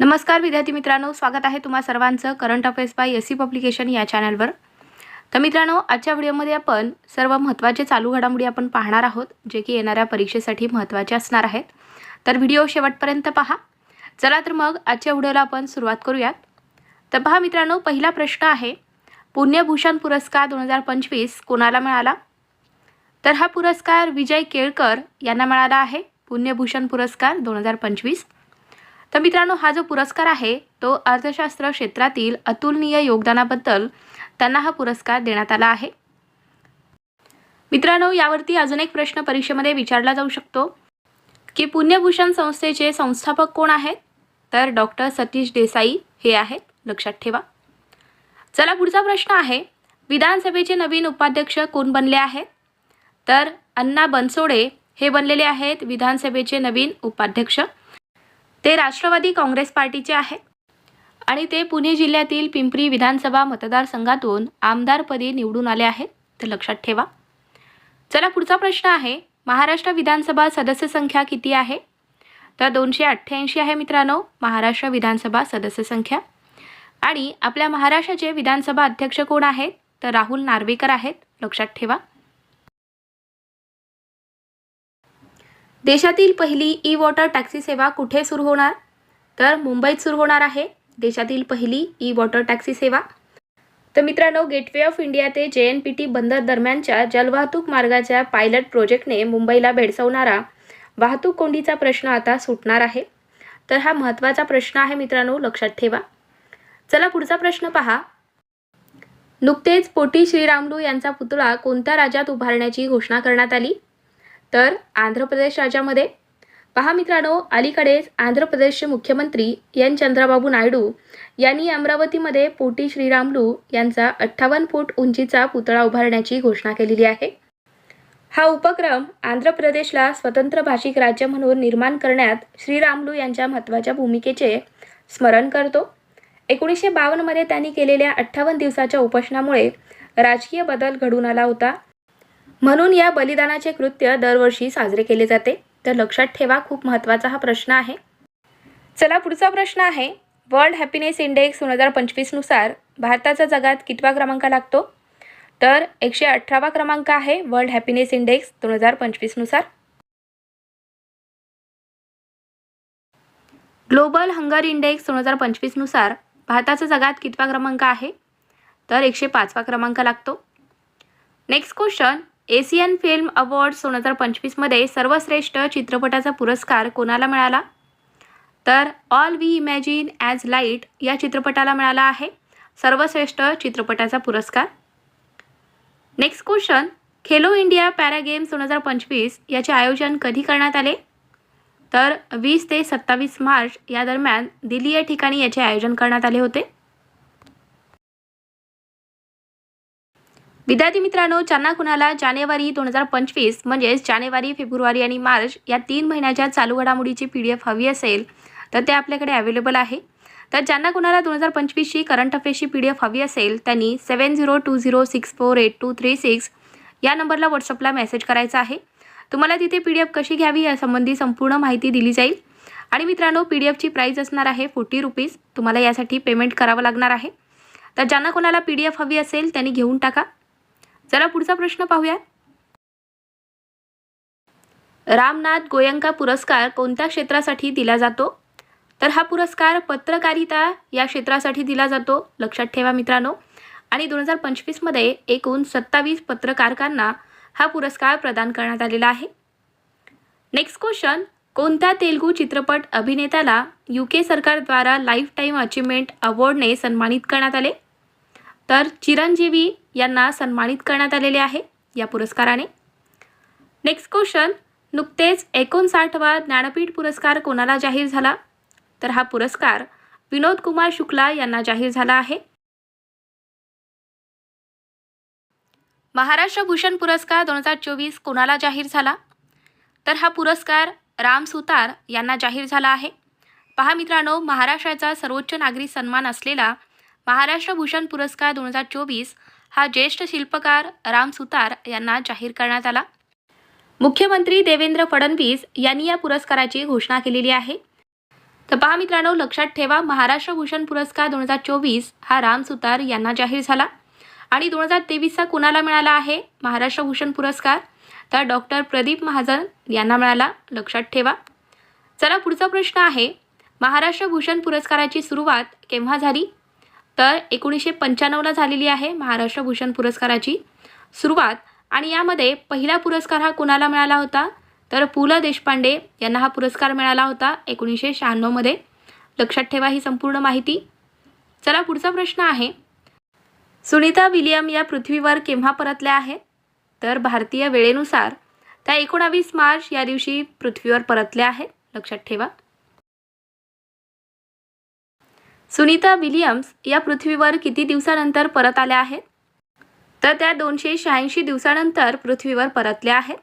नमस्कार विद्यार्थी मित्रांनो स्वागत आहे तुम्हा सर्वांचं current affairs by S C publication या चॅनलवर. तर मित्रांनो आजच्या व्हिडिओमध्ये आपण सर्व महत्त्वाचे चालू घडामोडी आपण पाहणार आहोत जे की येणाऱ्या परीक्षेसाठी महत्त्वाचे असणार आहेत. तर व्हिडिओ शेवटपर्यंत पहा. चला तर मग आजच्या व्हिडिओला आपण सुरुवात करूयात. तर पहा मित्रांनो पहिला प्रश्न आहे पुण्यभूषण पुरस्कार दोन हजार पंचवीस कोणाला मिळाला? तर हा पुरस्कार विजय केळकर यांना मिळाला आहे. पुण्यभूषण पुरस्कार दोन हजार पंचवीस. तर मित्रांनो हा जो पुरस्कार आहे तो अर्थशास्त्र क्षेत्रातील अतुलनीय योगदानाबद्दल त्यांना हा पुरस्कार देण्यात आला आहे. मित्रांनो यावरती अजून एक प्रश्न परीक्षेमध्ये विचारला जाऊ शकतो की पुण्यभूषण संस्थेचे संस्थापक कोण आहेत? तर डॉक्टर सतीश देसाई हे आहेत. लक्षात ठेवा. चला पुढचा प्रश्न आहे विधानसभेचे नवीन उपाध्यक्ष कोण बनले आहेत? तर अण्णा बनसोडे हे बनलेले आहेत विधानसभेचे नवीन उपाध्यक्ष. ते राष्ट्रवादी काँग्रेस पार्टीचे आहेत आणि ते पुणे जिल्ह्यातील पिंपरी विधानसभा मतदारसंघातून आमदारपदी निवडून आले आहेत. तर लक्षात ठेवा. चला पुढचा प्रश्न आहे महाराष्ट्र विधानसभा सदस्य संख्या किती आहे? तर दोनशे अठ्ठ्याऐंशी आहे मित्रांनो महाराष्ट्र विधानसभा सदस्य संख्या. आणि आपल्या महाराष्ट्राचे विधानसभा अध्यक्ष कोण आहेत? तर राहुल नार्वेकर आहेत. लक्षात ठेवा. देशातील पहिली ई वॉटर टॅक्सी सेवा कुठे सुरू होणार? तर मुंबईत सुरू होणार आहे देशातील पहिली ई वॉटर टॅक्सी सेवा. तर मित्रांनो गेटवे ऑफ इंडिया ते जे एन पी टी बंदर दरम्यानच्या जलवाहतूक मार्गाच्या पायलट प्रोजेक्टने मुंबईला भेडसावणारा वाहतूक कोंडीचा प्रश्न आता सुटणार आहे. तर हा महत्त्वाचा प्रश्न आहे मित्रांनो लक्षात ठेवा. चला पुढचा प्रश्न पहा. नुकतेच पोटी श्रीरामलू यांचा पुतळा कोणत्या राज्यात उभारण्याची घोषणा करण्यात आली? तर आंध्र प्रदेश राज्यामध्ये. पहा मित्रांनो अलीकडेच आंध्र प्रदेशचे मुख्यमंत्री एन. चंद्रबाबू नायडू यांनी अमरावतीमध्ये पोटी श्रीरामलू यांचा अठ्ठावन्न फूट उंचीचा पुतळा उभारण्याची घोषणा केलेली आहे. हा उपक्रम आंध्र प्रदेशला स्वतंत्र भाषिक राज्य म्हणून निर्माण करण्यात श्रीरामलू यांच्या महत्त्वाच्या भूमिकेचे स्मरण करतो. एकोणीसशे बावन्नमध्ये त्यांनी केलेल्या अठ्ठावन्न दिवसाच्या उपोषणामुळे राजकीय बदल घडून आला होता. म्हणून या बलिदानाचे कृत्य दरवर्षी साजरे केले जाते. तर लक्षात ठेवा खूप महत्त्वाचा हा प्रश्न आहे. चला पुढचा प्रश्न आहे. वर्ल्ड हॅपीनेस इंडेक्स दोन हजार पंचवीसनुसार भारताचा जगात कितवा क्रमांक लागतो? तर एकशे अठरावा क्रमांक आहे वर्ल्ड हॅपीनेस इंडेक्स दोन हजार पंचवीसनुसार ग्लोबल हंगर इंडेक्स दोन हजार पंचवीसनुसार भारताचा जगात कितवा क्रमांक आहे? तर एकशे पाचवा क्रमांक लागतो. Next question. Asian film awards दोन हजार पंचवीसमध्ये सर्वश्रेष्ठ चित्रपटाचा पुरस्कार कोणाला मिळाला? तर all we imagine as light या चित्रपटाला मिळाला आहे. सर्वश्रेष्ठ चित्रपटाचा पुरस्कार. Next question Khelo India para games दोन हजार पंचवीस याचे आयोजन कधी करण्यात आले? तर वीस ते सत्तावीस मार्च या दरम्यान दिल्ली या ठिकाणी याचे आयोजन करण्यात आले होते. विद्यार्थी मित्रांनो ज्यांना कुणाला जानेवारी दोन हजार पंचवीस म्हणजेच जानेवारी फेब्रुवारी आणि मार्च या तीन महिन्याच्या चालू घडामोडीची पी डी एफ हवी असेल तर ते आपल्याकडे अवेलेबल आहे. तर ज्यांना कुणाला दोन हजार पंचवीसची करंट अफेअर्सची पी डी एफ हवी असेल त्यांनी seven zero two zero six four eight two three six या नंबरला व्हॉट्सअपला मेसेज करायचा आहे. तुम्हाला तिथे पी डी एफ कशी घ्यावी यासंबंधी संपूर्ण माहिती दिली जाईल. आणि मित्रांनो पी डी एफची प्राईस असणार आहे फोर्टी रुपीज तुम्हाला यासाठी पेमेंट करावं लागणार आहे. तर ज्यांना कोणाला पी डी एफ हवी असेल त्यांनी घेऊन टाका. चला पुढचा प्रश्न पाहूया रामनाथ गोयंका पुरस्कार कोणत्या क्षेत्रासाठी दिला जातो? तर हा पुरस्कार पत्रकारिता या क्षेत्रासाठी दिला जातो लक्षात ठेवा मित्रांनो. आणि दोन हजार पंचवीसमध्ये एकूण सत्तावीस पत्रकारकांना हा पुरस्कार प्रदान करण्यात आलेला आहे. नेक्स्ट क्वेश्चन कोणत्या तेलुगू चित्रपट अभिनेत्याला यू के सरकारद्वारा लाईफ टाईम अचिव्हमेंट अवॉर्डने सन्मानित करण्यात आले? तर चिरंजीवी यांना सन्मानित करण्यात आलेले आहे या पुरस्काराने. नेक्स्ट क्वेश्चन नुकतेच एकोणसाठवा ज्ञानपीठ पुरस्कार कोणाला जाहीर झाला? तर हा पुरस्कार विनोद कुमार शुक्ला यांना जाहीर झाला आहे. महाराष्ट्र भूषण पुरस्कार दोन हजार चोवीस कोणाला जाहीर झाला? तर हा पुरस्कार राम सुतार यांना जाहीर झाला आहे. पहा मित्रांनो महाराष्ट्राचा सर्वोच्च नागरी सन्मान असलेला महाराष्ट्र भूषण पुरस्कार दोन हजार चोवीस हा ज्येष्ठ शिल्पकार राम सुतार यांना जाहीर करण्यात आला. मुख्यमंत्री देवेंद्र फडणवीस यांनी या पुरस्काराची घोषणा केलेली आहे. तर पहा मित्रांनो लक्षात ठेवा महाराष्ट्र भूषण पुरस्कार दोन हजार चोवीस हा राम सुतार यांना जाहीर झाला. आणि दोन हजार तेवीसचा कुणाला मिळाला आहे? महाराष्ट्र भूषण पुरस्कार. तर डॉक्टर प्रदीप महाजन यांना मिळाला लक्षात ठेवा. चला पुढचा प्रश्न आहे महाराष्ट्र भूषण पुरस्काराची सुरुवात केव्हा झाली? तर एकोणीसशे पंच्याण्णवला झालेली आहे महाराष्ट्र भूषण पुरस्काराची सुरुवात. आणि यामध्ये पहिला पुरस्कार हा कुणाला मिळाला होता? तर पु ल देशपांडे यांना हा पुरस्कार मिळाला होता एकोणीसशे शहाण्णवमध्ये. लक्षात ठेवा ही संपूर्ण माहिती. चला पुढचा प्रश्न आहे. सुनीता विलियम या पृथ्वीवर केव्हा परतल्या आहेत? तर भारतीय वेळेनुसार त्या एकोणावीस मार्च या दिवशी पृथ्वीवर परतल्या आहेत. लक्षात ठेवा. सुनीता विलियम्स या पृथ्वीवर किती दिवसानंतर परत आल्या आहेत? तर त्या दोनशे शहाऐंशी दिवसानंतर पृथ्वीवर परतल्या आहेत.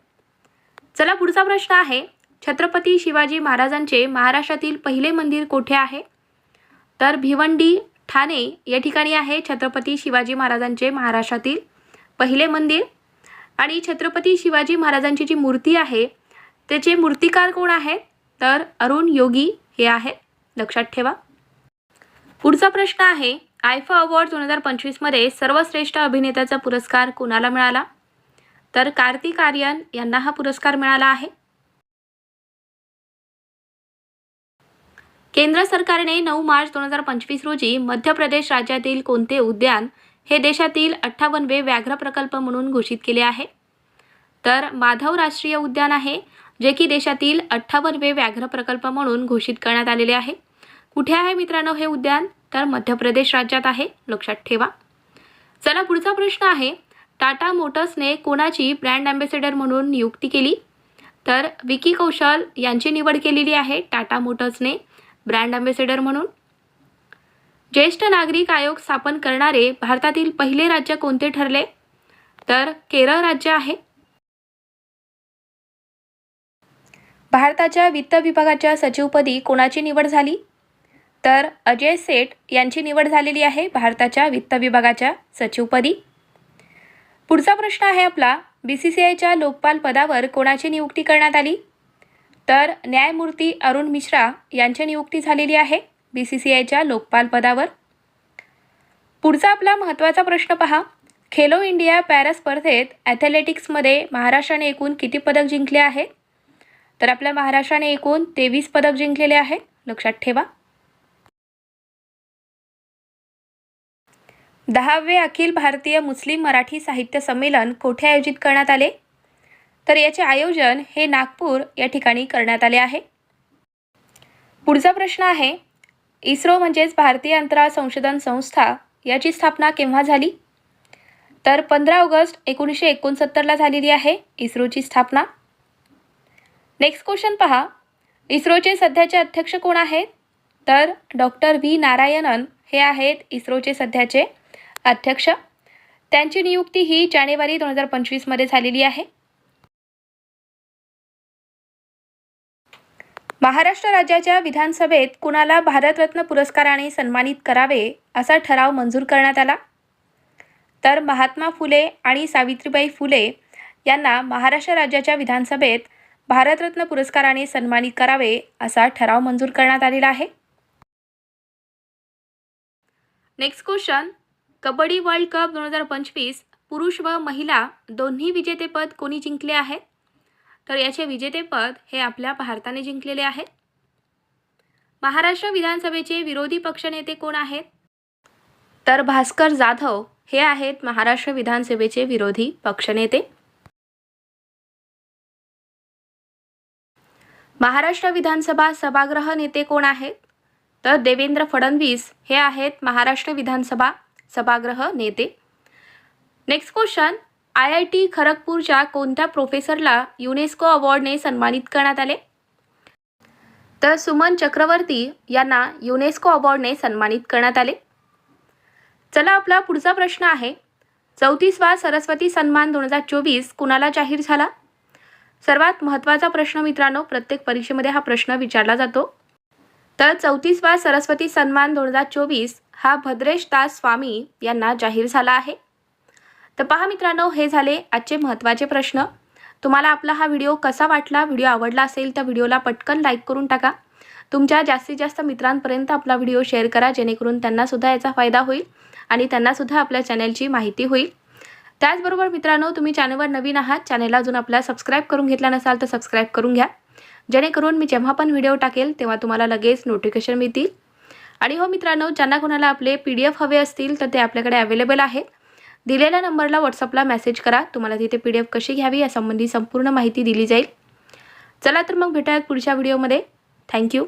चला पुढचा प्रश्न आहे. छत्रपती शिवाजी महाराजांचे महाराष्ट्रातील पहिले मंदिर कोठे आहे? तर भिवंडी ठाणे या ठिकाणी आहे छत्रपती शिवाजी महाराजांचे महाराष्ट्रातील पहिले मंदिर. आणि छत्रपती शिवाजी महाराजांची जी मूर्ती आहे त्याचे मूर्तिकार कोण आहेत? तर अरुण योगी हे आहेत. लक्षात ठेवा. पुढचा प्रश्न आहे आयफा अवॉर्ड दोन हजार पंचवीसमध्ये सर्वश्रेष्ठ अभिनेत्याचा पुरस्कार कोणाला मिळाला? तर कार्तिक आर्यन यांना हा पुरस्कार मिळाला आहे. केंद्र सरकारने नऊ मार्च दोन हजार पंचवीस रोजी मध्य प्रदेश राज्यातील कोणते उद्यान हे देशातील अठ्ठावन्नवे व्याघ्र प्रकल्प म्हणून घोषित केले आहे? तर माधव राष्ट्रीय उद्यान आहे जे की देशातील अठ्ठावन्नवे व्याघ्र प्रकल्प म्हणून घोषित करण्यात आलेले आहे. कुठे आहे मित्रांनो हे उद्यान? तर मध्य प्रदेश राज्यात आहे. लक्षात ठेवा. चला पुढचा प्रश्न आहे. टाटा मोटर्सने कोणाची ब्रँड अँबॅसेडर म्हणून नियुक्ती केली? तर विकी कौशल यांची निवड केलेली आहे टाटा मोटर्सने ब्रँड अँबॅसेडर म्हणून. ज्येष्ठ नागरिक आयोग स्थापन करणारे भारतातील पहिले राज्य कोणते ठरले? तर केरळ राज्य आहे. भारताच्या वित्त विभागाच्या सचिवपदी कोणाची निवड झाली? तर अजय सेठ यांची निवड झालेली आहे भारताच्या वित्त विभागाच्या सचिवपदी. पुढचा प्रश्न आहे आपला बी सी सी आयच्या लोकपाल पदावर कोणाची नियुक्ती करण्यात आली? तर न्यायमूर्ती अरुण मिश्रा यांची नियुक्ती झालेली आहे बी सी सी आयच्या लोकपाल पदावर. पुढचा आपला महत्त्वाचा प्रश्न पहा खेलो इंडिया पॅरा स्पर्धेत ॲथलेटिक्समध्ये महाराष्ट्राने एकूण किती पदक जिंकले आहेत? तर आपल्या महाराष्ट्राने एकूण तेवीस पदक जिंकलेले आहेत लक्षात ठेवा. दहावे अखिल भारतीय मुस्लिम मराठी साहित्य संमेलन कोठे आयोजित करण्यात आले? तर याचे आयोजन हे नागपूर या ठिकाणी करण्यात आले आहे. पुढचा प्रश्न आहे इस्रो म्हणजेच भारतीय अंतराळ संशोधन संस्था याची स्थापना केव्हा झाली? तर पंधरा ऑगस्ट एकोणीसशे एकोणसत्तरला झालेली आहे इस्रोची स्थापना. नेक्स्ट क्वेश्चन पहा इस्रोचे सध्याचे अध्यक्ष कोण आहेत? तर डॉक्टर व्ही नारायणन हे आहेत इस्रोचे सध्याचे अध्यक्ष त्यांची नियुक्ती ही जानेवारी दोन हजार पंचवीसमध्ये झालेली आहे. महाराष्ट्र राज्याच्या विधानसभेत कुणाला भारतरत्न पुरस्काराने सन्मानित करावे असा ठराव मंजूर करण्यात आला? तर महात्मा फुले आणि सावित्रीबाई फुले यांना महाराष्ट्र राज्याच्या विधानसभेत भारतरत्न पुरस्काराने सन्मानित करावे असा ठराव मंजूर करण्यात आलेला आहे. Next question kabaddi world cup दोन हजार पंचवीस पुरुष व महिला दोन्ही विजेतेपद कोणी जिंकले आहे? तर याचे विजेतेपद हे आपल्या भारताने जिंकलेले आहे. महाराष्ट्र विधानसभेचे विरोधी पक्षनेते कोण आहेत? तर भास्कर जाधव हे आहेत महाराष्ट्र विधानसभेचे विरोधी पक्षनेते महाराष्ट्र विधानसभा सभागृह नेते कोण आहेत? तर देवेंद्र फडणवीस हे आहेत महाराष्ट्र विधानसभा सभागृह नेते. Next question I I T खरगपूरच्या कोणत्या प्रोफेसरला युनेस्को अवॉर्डने सन्मानित करण्यात आले? तर सुमन चक्रवर्ती यांना युनेस्को अवॉर्डने सन्मानित करण्यात आले. चला आपला पुढचा प्रश्न आहे. चौतीसवा सरस्वती सन्मान दोन हजार चोवीस कुणाला जाहीर झाला? सर्वात महत्त्वाचा प्रश्न मित्रांनो प्रत्येक परीक्षेमध्ये हा प्रश्न विचारला जातो. तर चौतीसवा सरस्वती सन्मान दोन हजार चोवीस हा भद्रेश दास स्वामी यांना जाहीर झाला आहे. तर पहा मित्रांनो हे झाले आजचे महत्त्वाचे प्रश्न. तुम्हाला आपला हा व्हिडिओ कसा वाटला व्हिडिओ आवडला असेल तर व्हिडिओला पटकन लाईक करून टाका. तुमच्या जास्तीत जास्त मित्रांपर्यंत आपला व्हिडिओ शेअर करा जेणेकरून त्यांनासुद्धा याचा फायदा होईल आणि त्यांनासुद्धा आपल्या चॅनलची माहिती होईल. त्याचबरोबर मित्रांनो तुम्ही चॅनलवर नवीन आहात चॅनलला अजून आपल्या सबस्क्राईब करून घेतला नसाल तर सबस्क्राईब करून घ्या. जेणेकरून मी जेव्हा पण व्हिडिओ टाकेल तेव्हा तुम्हाला लगेच नोटिफिकेशन मिळतील. आणि हो मित्रांनो ज्यांना कोणाला आपले पी डी एफ हवे असतील तर ते आपल्याकडे अवेलेबल आहे दिलेल्या नंबरला व्हॉट्सअपला मेसेज करा. तुम्हाला तिथे पी डी एफ कशी घ्यावी यासंबंधी संपूर्ण माहिती दिली जाईल. चला तर मग भेटूयात पुढच्या व्हिडिओमध्ये थँक्यू